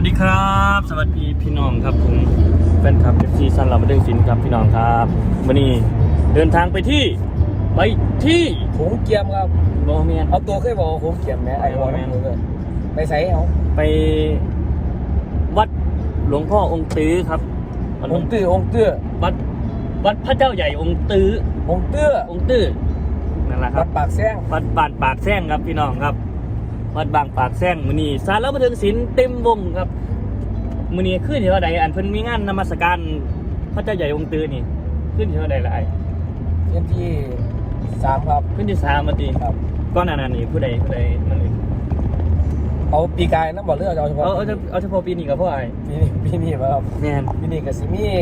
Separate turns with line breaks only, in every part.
วัสดีครับ สวัสดีพี่น้องครับผมแฟนคลับเอฟซีซันเรามาเดินสินครับพี่น้องครับวันนี้เดินทางไปที่ไปที่
โขงเกียมครับ
โบเมียน
เอาตัวเคยบอกว่าโขงเกียมไหมไอ้บอกนั่นเลยไปใส่เอา
ไปวัดหลวงพ่อองค์ตื้อครับวัดหล
อ
วง
งค์ตื้อองค์ตื้อ
วัดวัดพระเจ้าใหญ่องค์ตื้อ
องค์ตื้อ
องค์ตื้อนั่นแหละค
วั
รับ
ดปากแซง
วัดบานปากแซงครับพี่น้องครับ วัดบางปากแซงมือนี้สารบันเทิงศิลป์เต็มวงครับมือนี้ขึ้นที่ว่าใดอันเพิ่นมีงานนมัสการพระเจ้าใหญ่องค์ตื้อนี่ ขึ้นที่ว่าใดละไอ
เที่ที่สามครับ
ขึ้นที่สามมาตี
ครับ
ก้อนหนานั้นนี่ผู้ใดผู้ใดมันอื่น
เอาปีกายน้ำบ่อเลือดเอาเฉพาะ
เอาเอาเฉเอาเฉพาะปีนี้กับพ่อไอ้
ปีนี้ปีนี้ครับ
แม่น
ปีนี้กับซิมี่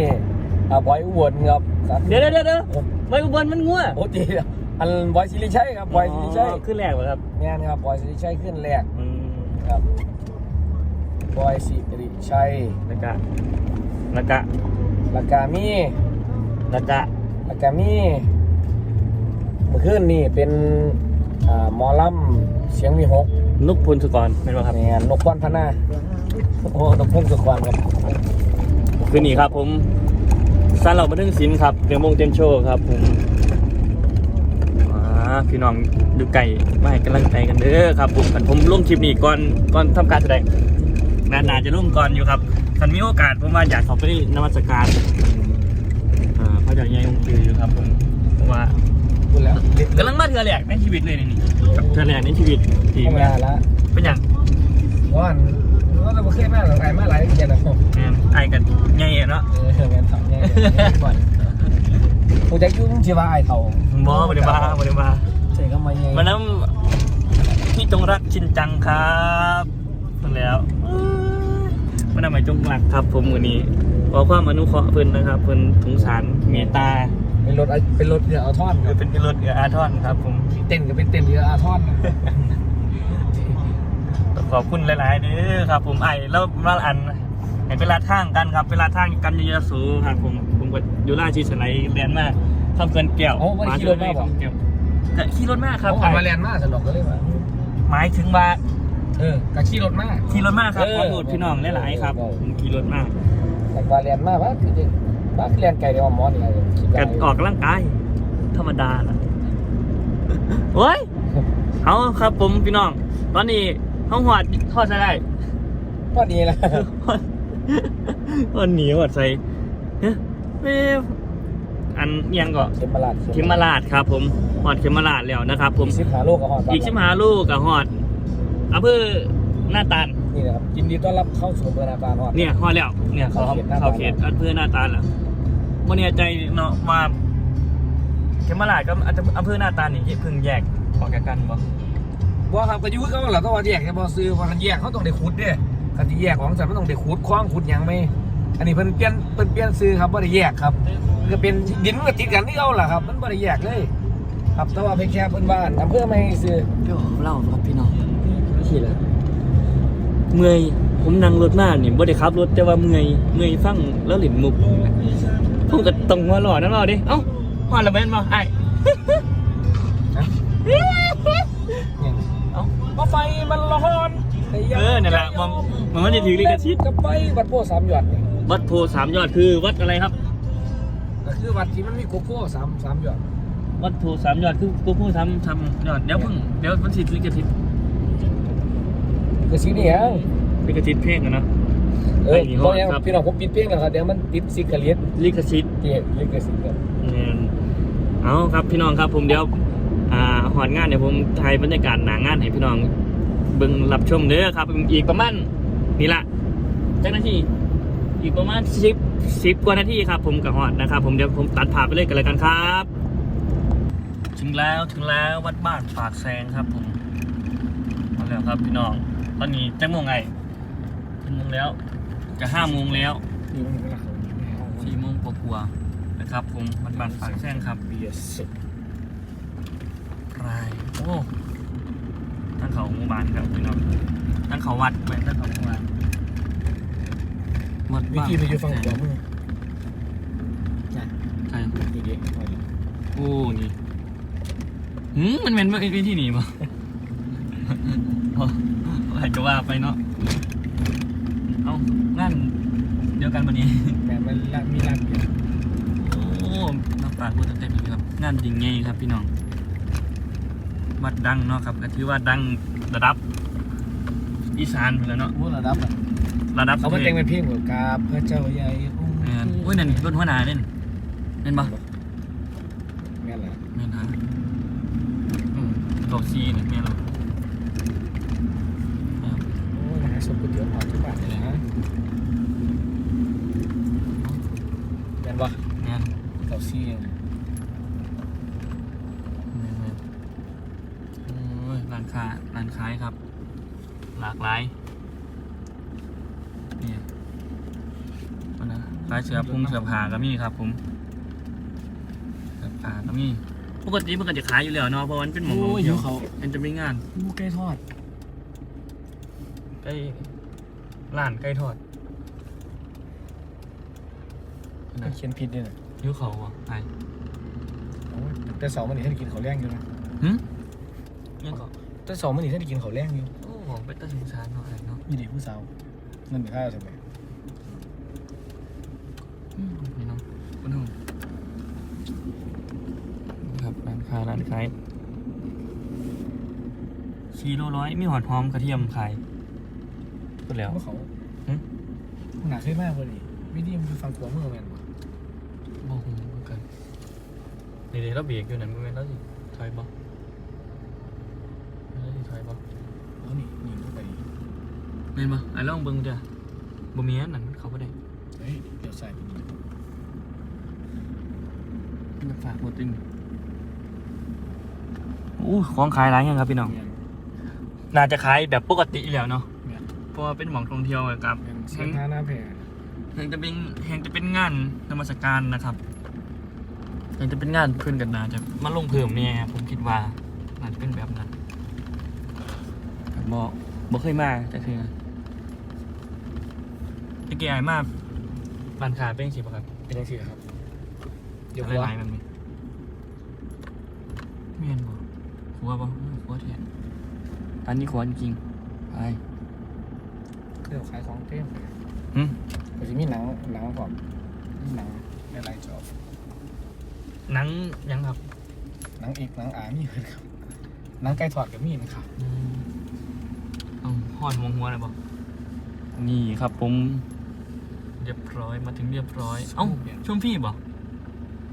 อ่าบอยอุบลครับครับ
เดี๋ยวเดี๋ยวเดี๋ยวเดี๋ยวไว้อุบลมันงัว
โอ้จี อันบอยสิริชัยครับบอยสิริชัย
อ๋อขึ้นแรกเหรอครับ
งานครับบอยสิริชัยขึ้นแรก
อืม
ครับบอยสิริชัย
แล้วก็แล้วก็
แล้วก็มี
แล้วก็
แล้วก็มีเมื่อคืนนี่เป็นอ่าหมอลำเสียงมีหก
นุกพลสุกรเป็นป่ะครับ
แมนนกควันพนาโอ้นกพุ่งสุกรครับ
คืนนี้ครับผมสารเราบันเทิงศิลป์ครับเดี๋ยวมงเต็มโชว์ครับผมอ่า พี่น้องดูไก่มาให้กำลังใจกันเด้อครับผมคันผมลงคลิปนี้ก่อนก่อนทำการแสดงนานๆจะลงก่อนอยู่ครับคันมีโอกาสผมว่าอยากเขอไปนมัสการอ่าพระเจ้าใหญ่องค์คืออยู่ครับผมเพราะว่า
พูดแล้ว
กำลังมาเทือแรกในชีวิตเลยนี่เทือแรกในชีวิตที่
ธรรมดาละ
เป็นอย่าง
ว่าอันว่าเราเคยมาหลังไอ้มาหลายเดือนแล้ว
แมนไอ้กันใหญ่อะเนาะ
เออแมนทำยังไงบ่อยกูจะยุ่งชีวาไอ้เขา
บอบริบาบริบา
ใช่ก็มายัง
มาน้ำพี่จงรักชินจังครับนั่นแล้วมาน้ำหมายจงรักครับ ผมวันนี้ขอความอนุเคราะห์เพิ่นนะครับเพิ่นสงสารเมตตา
เป็นรถเป็นรถเรือเอาท่อน
เออเป็นพิรถเอืออาทรครับ ผม
เต้นก็เป็นเต้นเรืออาท่อน
ขอบคุณหลายๆเด้อครับ ผมไอ้แล้วมาอันเห็นเวลาทางกันครับเวลาทางกันเยอะๆสูครับผมผมก็อยู่ล่าชีสไลด์เรียนมาก ทำเกินแก้ว
โอ้วันขี่รถมาบอก
แก้วแต่ขี่รถมากครับ
เขาขับมาแลนด์มากสนุกก็เลยว่า
หมายถึงว่า
เออกับขี่รถมาก
ขี่รถมากครับ
เออ
ขอโทษพี่น้องหลายๆครับ
เออ
ผมขี่รถมาก
แต่ว่าแลนด์มากว่าคือว่าแลนด์ไกลเดียวมอนี่อะไรคิด
กั
ว่า
นออกกำลังกายธรรมดาล่ะโอ้ยเอาครับผมพี่น้อง ตอนนี้ห้องหอดทอดใส่ได้
พอดีละ
วันนี้วัดใส่เฮ้ยเอ้ย อันเอียังก็
เข็มมาลาด
เขมราชครับ ผมหอดเขมราชแล้วนะครับ ผม
สิบหาโลกกับหอด
อีกชิมหาลูกกับหอดอำเภอหน้าตาล
นี่นะครับยินดีต้อนรับเข้าสู่เบอร์นาการหอด
เนี่ยหอดแล้วเนี่ยเขา
เข้าเขตหน้าตาล
เขาเขตอำเภอหน้าตาลแล้ววันนี้ใจเนาะมาเขมราชก็อำเภอหน้าตาลนี่เพิ่งแยกออกจากกันบ่
ว่าครับก็อยุ่เขาแหละต้องว่าแยกแค่บอซื้อว่ากันแยกเขาต้องได้ขุดเด้กันที่แยกของสัตว์มันต้องได้ขุดคล้องขุดหยังไม่อันนี้เพิ่นเปลี่ยนเพิ่นเปลี่ยนซื้อครับบ่ได้แยกครับ ก็เป็นดินมันก็ติดกันที่เอาล่ะครับ มันบ่ได้แยกเลย ครับแต่ว่าเพียงแค่เพิ่นว่าอำเภอไม่ให้ซื้อ
เดี๋ยวเล่าครับพี่น้องขี่ละเมื่อยผมนั่งรถมากนี่บ่ได้ขับรถแต่ว่าเมื่อยเมื่อยฟังแล้วหลินมุกผมก็ต้องหัวหล่อนั่นเปล่าดิเอ้าหอดละแม่นบ่ไอ้
เนี่ย
เอ้า
มาไฟมันร้อน
เออนั่นแหละมองมองว่าจะถือลิขสิทธิ์
กับไปวัดโพธิ์สามหยอดนี่
วัดโพสามยอดคือวัดอะไรครับ
ก็คือวัดที่มันมีโกโก้สามสามหยอด
วัดโพสามยอดคือกูพูดสามสามยอดเดี๋ยวเพิ่งเดี๋ยวมันสิลิขสิทธิ์
ก็สิเนี่ย
ลิขสิทธิ์เพลงอะเนาะ
เออ
ไอ้นี่
เพราะยัง
ครับ
พี่น้องผมปิดเพลงแล้วครับเดี๋ยวมันติดซิกเกอร์เลส
ลิขสิทธิ์
ที่ลิกสิทธิ์ครับ
แม่นเอาครับพี่น้องครับผมเดี๋ยวอ่าหอดงานเดี๋ยวผมถ่ายบรรยากาศหนางานให้พี่น้องเบิ่งรับชมเด้อครับ อีกประมาณนี่ละจักนาทีอีกประมาณสิบ สิบกว่านาทีครับ ผมกับหอดนะครับ ผมเดี๋ยวผมตัดผ่าไปเลยกันเลยกันครับ ถึงแล้วถึงแล้ววัดบ้านปากแซงครับผมมาแล้วครับพี่น้อง ตอนนี้จังโมงไงเจังโมงแล้ว จะห้าโมงแล้ว
นี่มันเป็นหลักของ
สี่โมงกว่าๆนะครับ ผมวัดบ้านปากแซงครับ
เบียสุด
รายโอ้ตั้งเขาหมู่บ้านครับพี่น้องตั้งเขาวัดไปตั้งเขาหมู่บ้าน วัด
วิ
บ้าน
ธีไปอยู่ฝั่งขวามือ
ใช่
นี่ดิ
โอ้นี่หืมมันเป็นวิธีหนีป่ะโอ้ใครจะว่าไปเนาะเอาานเดียวกันวันนี้
แบบมันละมีร้านเดียว
โอ้น้ำปลาพูดเต็มๆครับงานจริงไงครับพี่น้องวัดดังเนาะครับก็ถือว่าดังระดับอีสานไปแล้วเนาะ
พูดระดับอะ
ระดับ
เขามาแต่งเป็นเพลงแบบกราบพระเจ้าใหญ่องค์
แม่นอุ้ยนั่นรถหัวหน้าเน่นเน่นปะ
แม่นแหละ
แม่นฮะอืมเกาซีเนี่ยแม่นเราครับ
โอ้ยนะฮะสมก๋วยเตี๋ยวหอมทุกบาทเลยนะแม่นปะ
แม่น
เกาซี่
แม่นแม่นโอ้ยร้านค้าร้านขายครับ หลากหลายนี่มันนะ ขายเสือพุงเสือผ้าก็มีครับ ผมเสือผ้าก็มีปกติมันก็จะขายอยู่แล้วเนาะเพราะมันเป็นหมอง
โอ้ย
เดี
หิ
ยวว
เขา
มันจะมีงาน
ลูกไก่ทอด
ใกล้ร้านใกล้ทอด
มันเขียนผิดด้วยนะ
ยิ้วเขาอะไอ้
โอ้ยแต่สองมันนี่ท่านได้กินเขาวแรงอยู่นะ
หึยังก็
แต่สองมันนี่ท่านได้กินเขาวแรงอยู่
โอ้โหไปตัดสินชานเนาะไอ้เนาะ
มีเด็กผู้สาวเงินไปค่าทำไม
อืม นี่เนาะคุณผู้ชมครับร้านค้าร้านขายชีโลร้อยมีหอดหอมกระเทียมขายก็แล้ว
เมื่อเขา
หึ
หนักขึ้นมากเลยดิวิธีมันฟังตัวเมื่อแมนบ่
บอกผมเหมือนกันเดี๋ยวๆเราเบรกอยู่นั่นมันแล้วสิถอยบ่แล้วสิถอยบ่
เอานี่นี่เข้าไป
เห็นบ่ไอ้ลองเบิ่งเด้อบ่มีอันนั้นมันเข้าบ่ได้
เฮ้ยเดี๋ยวใส่ไปนี่
มันฝากหมดตึงอู้ของขายหลายอย่างครับพี่น้อง
แม่น
น่าจะขายแบบปกติอยู่แล้วเนาะ
แม่น
เพราะว่าเป็นหมองท่องเที่ยวอะครับ
แม่นเสียงท่าหน้าแผ่
แห่งจะเป็นแห่งจะเป็นงานนมัสการนะครับแห่งจะเป็นงานเพื่อนกันนาจะมาลงเพิ่มเนี่ยผมคิดว่าน่าจะเป็นแบบนั้นแต่บ่บ่เคยมาแต่คือตะเกียายมาบ้านขาเป็นสิบ่ครับ
เป็นยังไงครับ เดี๋ยว
อะไร
หัว
หลายแบบนี้เมียนบ่ขัวบ่ขัวแทนอันนี้ขัวจริงๆไป
เดี๋ยวขายของเต็ม
หึ
ก็จะมีหนังหนังก่อนมีหนังอะไรจอบ
หนังยังครับ
หนังอีกหนังอามีเหมือนครับหนังไก่ทอดกับมีนะครับ
อืมเอาหอนหัวหัวเลยบ่นี่ครับผม เรียบร้อยมาถึงเรียบร้อย เอ้าชมพี่บ่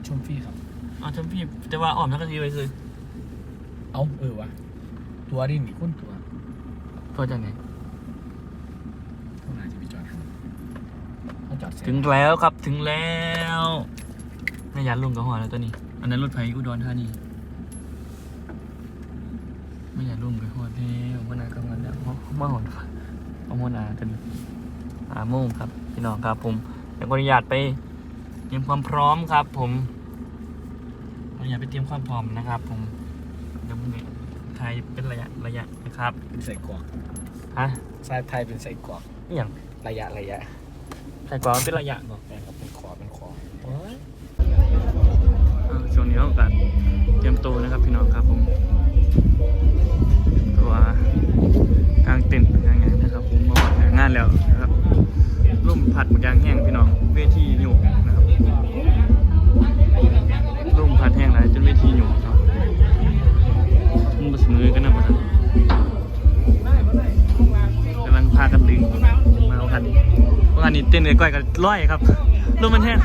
ชมฟรีครับ
เอาชมพี่แต่ว่าออมทักกะทีไปซื้อ
เอ้าเออวะตัวดินี่คุ้นตัว
พอจากไหน
พวกนายจะไปจอดให้เขาจอดเสร็จ
ถึงแล้วครับถึงแล้วไม่ยันลุงกับหอแล้วตัวนี้ อันนั้นรถไฟอุดรธานีไม่ยันลุงกับหอแล้วมานากำลังแล้วมาหอนเอามนากันหาโมงครับพี่น้องครับผมเดี๋ยวขออนุญาตไปเตรียมความพร้อมครับ ผมขออ นุญาตไปเตรียมความพร้อมนะครับ ผมเดี๋ยวพรุ่งนี้ไทยเป็นระยะระยะนะครับ
เป็นใส่กรอก
ฮะ
ทรายไทยเป็นใส่กรอก
อหย่าง
ระยะระยะ
ใส่กว่ามันเป็นระยะก่อน
แม่งครับเป็นคอเป็นคอ
อ่าช่วงนี้เราก็เตรียมตัวนะครับพี่น้องครับผมตัวกลางเต็นท์กลางงานนะครับผมมาหางานแล้วนะครับร่มผัดหมกยางแห้งพี่น้องเวทีอยู่นะ ก้อยกันร้อยครับลมมันแห้ง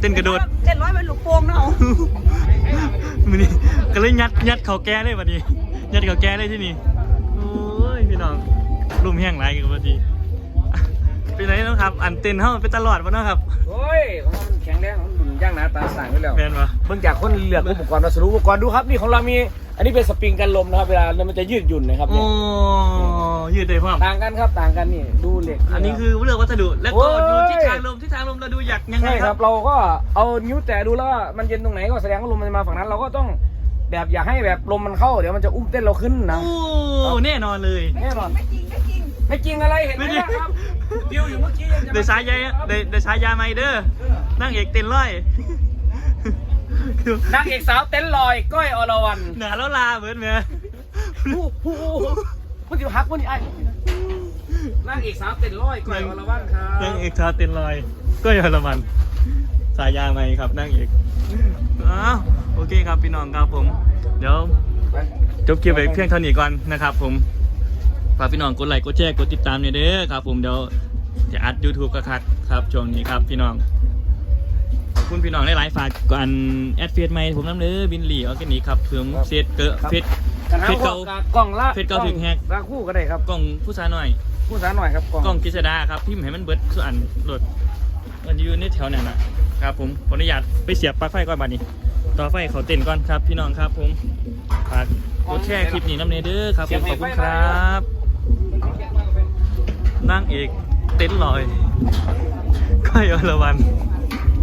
เต้นกระโดด
เจ็ดร้อยเป็นลูกโป่งเนาะ
มือนี้ก็เลยยัดยัดเขาแก้เลยวันนี้ ยัดเขาแก้เลยที่นี่โอ้ยพี่น้องรุ่มแห้งไรกันวันนี้เป็นไรน้องครับ อันเต้นเฮาไปตลอดวะเนาะครับ
โอ้ยของมันแข็งแรงของมันย่างหนาตาสั่งไปแล้ว
แมนวะ
เบื้องจากคนเลือกอุปกรณ์มาสรุปอุปกรณ์ดูครับนี่ของเรามี อันนี้เป็นสปริงกันลมนะครับ เวลามันจะยืดหยุ่นนะครับ
โอ้
เนี่ย
ยืดได้พ่อม
ต่างกันครับต่างกันนี่ดูเหล็ก
อันนี้คือเลือกวัสดุแล้ว
โอ้
ก็
ย
ดูทิศทางลมทิศทางลมเราดูอยากยังไง
ใช่
ค
ค
รั
รับบเราก็เอานิ้วแตะดูแล้วว่ามันเย็นตรงไหนก็แสดงว่าลมมันจะมาฝั่งนั้น เราก็ต้องแบบอย่าให้แบบลมมันเข้าเดี๋ยวมันจะอุ้มเต้นเราขึ้นนะ
โอ้แน่นอนเลย
แน่นอน
ไม่จริงไม่จริง
ไม่จริงอะไรเห็นไหม
ไม่จริง
ล่ะครับดิวอยู่เมื่อกี้ยังจะ
เดชายาเดเดชายาไมเดอร์นั่งเอกเต้นร้อย
นางเอกสาวเต้นลอย ก้อยอรวรรณ
หนาแล้วลาเหมือนไหม
ผู้ผู้ผู้จะหักวันนี้ไอ้นางเอกสาวเต็นร้อยก่อยอรวันครับ
นางเอกชาเต็นลอยก็ยอรมันสายยาไหมครับนางเอกอ้าวโอเคครับพี่น้องครับผม เดี๋ยว
ไป
จบคลิปไปเพียงเท่านี้ก่อนนะครับ ผมฝากพี่น้องกดไลค์กดแชร์กดติดตามเนี่ยเด้อครับ ผมเดี๋ยวจะอัด YouTube ก็คัดครับช่วงนี้ครับพี่น้อง ขอบคุณพี่น้องได้หลายๆฝากกันแอดเฟซใหม่ผมน้ำเด้อบินหลีออร์แกนิกครับเพิ่มเฟซเกอเฟซ
กัน
เพชรเก่า
กล่องละ
เพชรเก่าถึงแฮก
ราคู่ก็ได้ครับ
กล้องผู้ชายหน่อย
ผู้สาวหน่อยครับกล่อง
กล้องกิษดาครับพิมพ์ให้มันเบิดคืออันโหลดมันอยู่ในแถวนั้นนะครับผมขออนุญาตไปเสียบปลั๊กไฟก่อนบัดนี้ ต่อไฟเขาเต้นก่อนครับ พี่น้องครับผมฝากกดแชร์คลิปนี้น้ำเนเด้อครับผมขอบคุณครับนางเอกเต้นลอยก้อยอรวรรณ